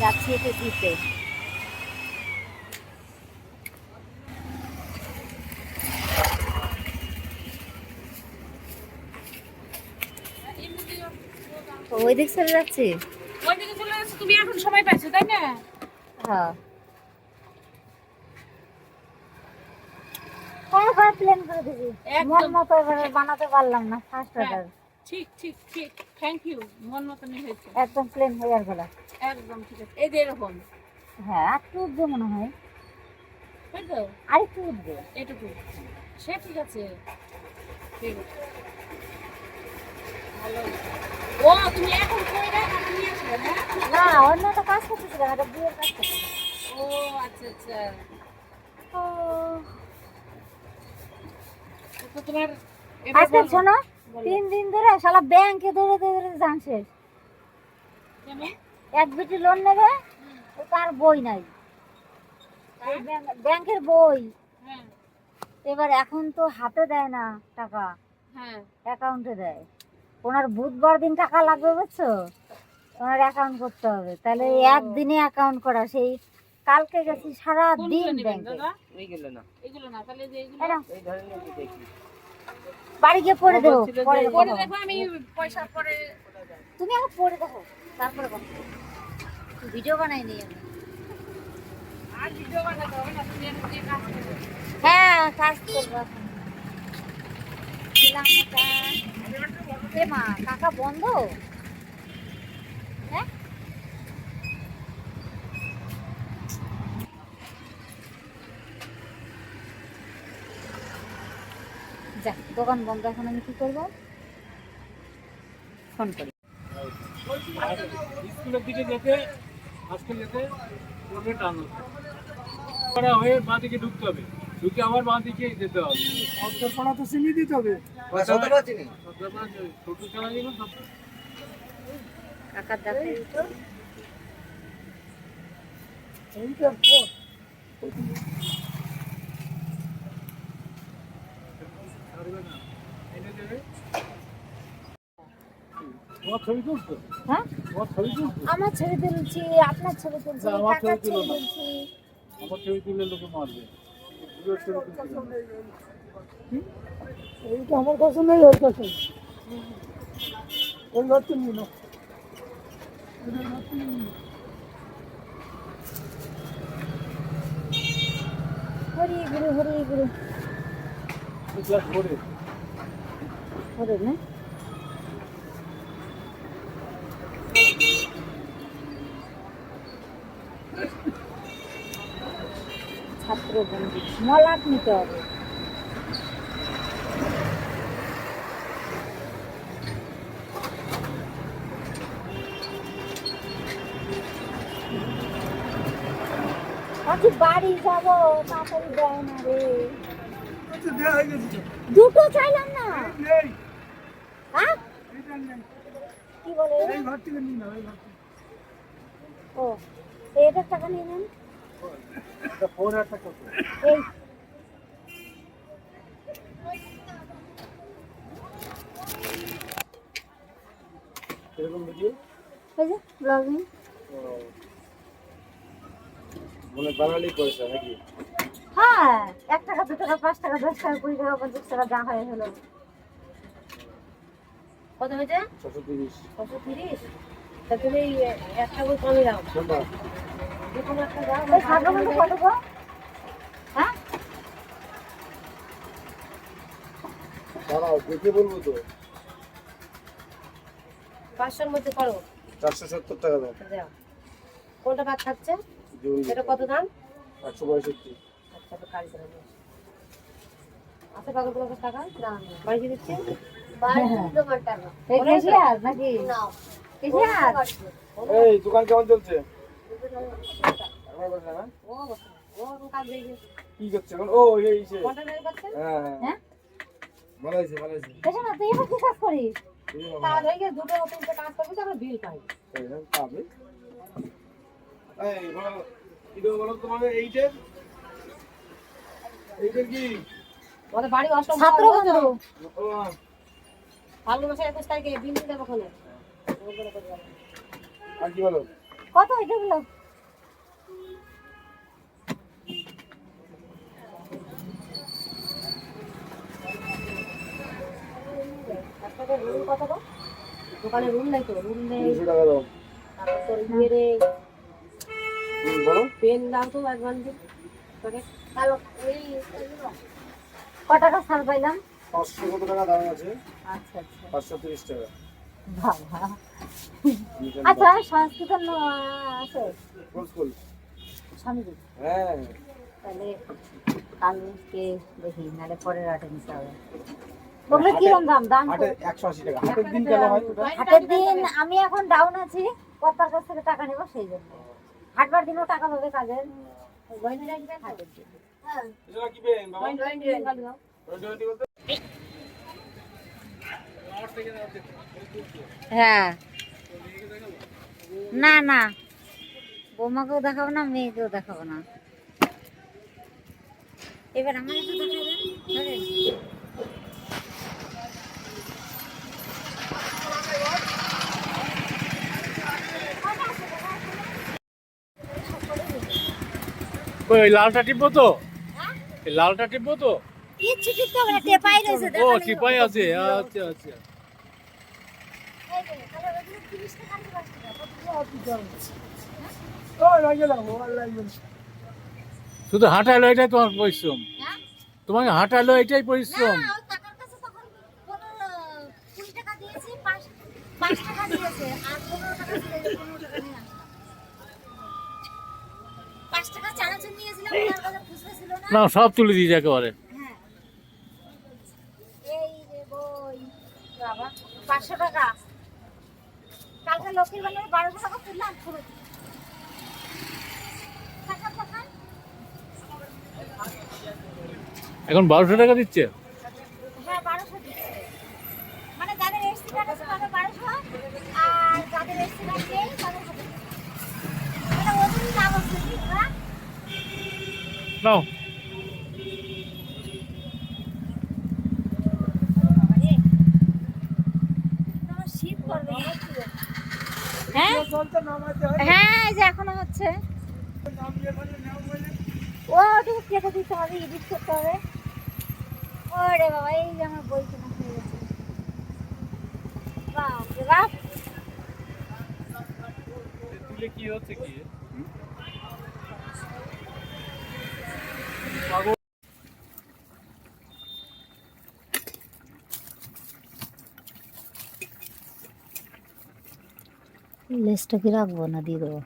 যাচ্ছি এটা দিতে ওই দিক চলে যাচ্ছি? ওইদিকে চলে যাচ্ছে তুমি এখন সময় পাইছো তাই না? হ্যাঁ। প্ল্যান করে একদম। মন মতো বানাতে পারলাম না ফার্স্ট। অর্ডার ঠিক ঠিক ঠিক। থ্যাংক ইউ মন মতনই হয়েছে। একদম প্লেন হয়ে আর গেল একদম ঠিক আছে। এই যে এরকম হ্যাঁ একটু উঠবে মনে হয়। তাই তো? আর একটু উঠবে। এটুকু সে ঠিক আছে। ঠিক আছে। ভালো। ও তুমি এখন কই না তুমি আসবে না না অন্য একটা কাজ করতেছিলাম একটা বিয়ের কাজ করতেছিলাম ও আচ্ছা আচ্ছা। ও। তো তোমার আজকে শোনো বলো। তিন দিন ধরে শালা ব্যাংকে ধরে ধরে যান শেষ। এক বিটি লোন নেবে তার বই নাই। ব্যাংকের বই। হ্যাঁ। এবার এখন তো হাতে দেয় না টাকা। হ্যাঁ। অ্যাকাউন্টে দেয়। ওনার বুধবার দিন টাকা লাগবে বুঝছ? ওনার অ্যাকাউন্ট করতে হবে। তাহলে একদিনে অ্যাকাউন্ট করা সেই কালকে গেছি সারা দিন ব্যাংকে বাড়ি গিয়ে পড়ে দেবো পরে পরে দেখো আমি পয়সা পরে তুমি আগে পড়ে দেখো তারপরে ভিডিও বানাই নি আমি। আর ভিডিও বানাতে হবে না হ্যাঁ কাজ করব এখন। মা কাকা বন্ধ? যাক দোকান বন্ধ এখন আমি কি করব? ফোন করি। স্কুলের দিকে যেতে আজকে যেতে রোডে টানো করা হয়ে বাঁ দিকে ঢুকতে হবে। ঢুকে আবার বাঁ দিকে যেতে হবে। অন্তরপাড়া তো চিনি দিতে হবে। সত্তরপাড়া ছোট চালা যেগুলো কাকার দেখো এইটা পর। ছাড়বে না এনে দেবে তোমার ছবি তুলছো হ্যাঁ? তোমার ছবি তুলছো? আমার ছবি তুলছি আপনার ছবি তুলছি আমার কাকার ছবি তুলো। তুলছি। আমার ছবি তুললে লোকে মারবে। এইটা আমার কাছে নেই ওর কাছে ওই ঘরটা নিয়ে নাও। হরি গুরু হরি গুরু। ক্লাস ফোরে হরে না? ছাত্র বন্ধু মলাট নিতে হবে। আজকে বাড়ি যাব তাড়াতাড়ি দেয় না রে। আচ্ছা। দুটো চাইলাম না। হ্যাঁ? কি বলে। ও। এটার টাকা নিয়ে নেন। ফোর একটা কত? এই। এরকম ভিডিও এই যে ব্লগিং মানে বাঙালি পয়সা নাকি? হ্যাঁ এক টাকা দু টাকা পাঁচ টাকা দশ টাকা কুড়ি টাকা পঞ্চাশ টাকা যা হয় হলো। কত হয়েছে? ছশো তিরিশ। কত তিরিশ? তা তুমি একটা বই কমে দাও। হ্যাঁ পাঁচশোর মধ্যে করো চারশো সত্তর টাকা দাম কোনটা থাকছে? এটা কত দাম? একশো পঁয়ষট্টি। আচ্ছা তো কাজ করে দিও। আছে কাগজ টাকা? না বাড়ি দিচ্ছি নাকি? কেশিয়ার এই দোকান কেমন চলছে? একবার বলছে না? ও বসে, ও এখন কাজ দেখে কি করছে ও এই সে হ্যাঁ ভালো হয়েছে ভালো হয়েছে দেখো না তুই কি কাজ করিস এই যে কাজ বাবা, গিয়ে দুটো তিনটে কাজ করবি তারপর বিল পাই এই যে পাবে। এই, বলো, কি দেবো বলো তোমাদের এইটের? এইটের কি? আমাদের বাড়ি অষ্টম ছাত্র বন্ধু ফাল্গুন মাসের একুশ তারিখে বিল দিতে ওখানে আর কি বলো কত এটা গুলো আপনাদের কত গো? দোকানে নাই তো নেই টাকা দাও তারপর ইয়ে রে বলো পেন দাও তো এক বান্ডিল তোকে কালো এই ক টাকা ছাড় পাইলাম পাঁচশো কত টাকা দাম আছে আচ্ছা আচ্ছা পাঁচশো তিরিশ টাকা আচ্ছা সংস্কৃত ন- আছে? ফুল ফুল স্বামীজি। হ্যাঁ। তাহলে কালকে দেখি নাহলে পরের নিতে হবে। কিরম দাম? দাম হাটের দিন হয় আমি এখন ডাউন আছি কর্তার কাছ থেকে টাকা নেব সেই জন্য। হাটবার দিনও টাকা পাবে কাজের। হাটের দিন। হ্যাঁ। হ্যাঁ। না না। বৌমাকেও দেখাবো না মেয়েকেও দেখাবো না। এবার আমার একটু দেখাবেন ওই লালটা টিপবো তো? এই লালটা টিপবো তো? কিচ্ছু ঠিক হবে না টেপাই রয়েছে ও টিপাই আছে আচ্ছা আচ্ছা এই যে, তাহলে ওগুলো 30 টাকা আর 10 টাকা, কতগুলো অল্প জল। শুধু হাঁটালো এটাই তোমার পরিশ্রম হ্যাঁ? তোমাকে হাঁটালো এটাই পরিশ্রম না। সব তুলে দিয়েছে একেবারে হ্যাঁ। পাঁচশো টাকা কালকে লক্ষ্মীর বাজারে বারোশো টাকা তুললাম পুরো টাকা টাকা এখন বারোশো টাকা দিচ্ছে? হ্যাঁ বারোশো দিচ্ছে। মানে যাদের এসসি কার্ড আছে তাদের বারোশো আর যাদের এসসি কার্ড নেই তাদের হাজার মানে ওদেরই লাভ হচ্ছে নাও আমার শীত করবে হ্যাঁ। হ্যাঁ এই যে এখনও হচ্ছে। ও ঠিক কেটে দিতে হবে এডিট করতে হবে। ওরে বাবা এই যে আমার বই কেনা হয়ে গেছে। বাপ রে বাপ। তুলে কি হচ্ছে কি? লেসটা কি রাখব না দিয়ে দেবো?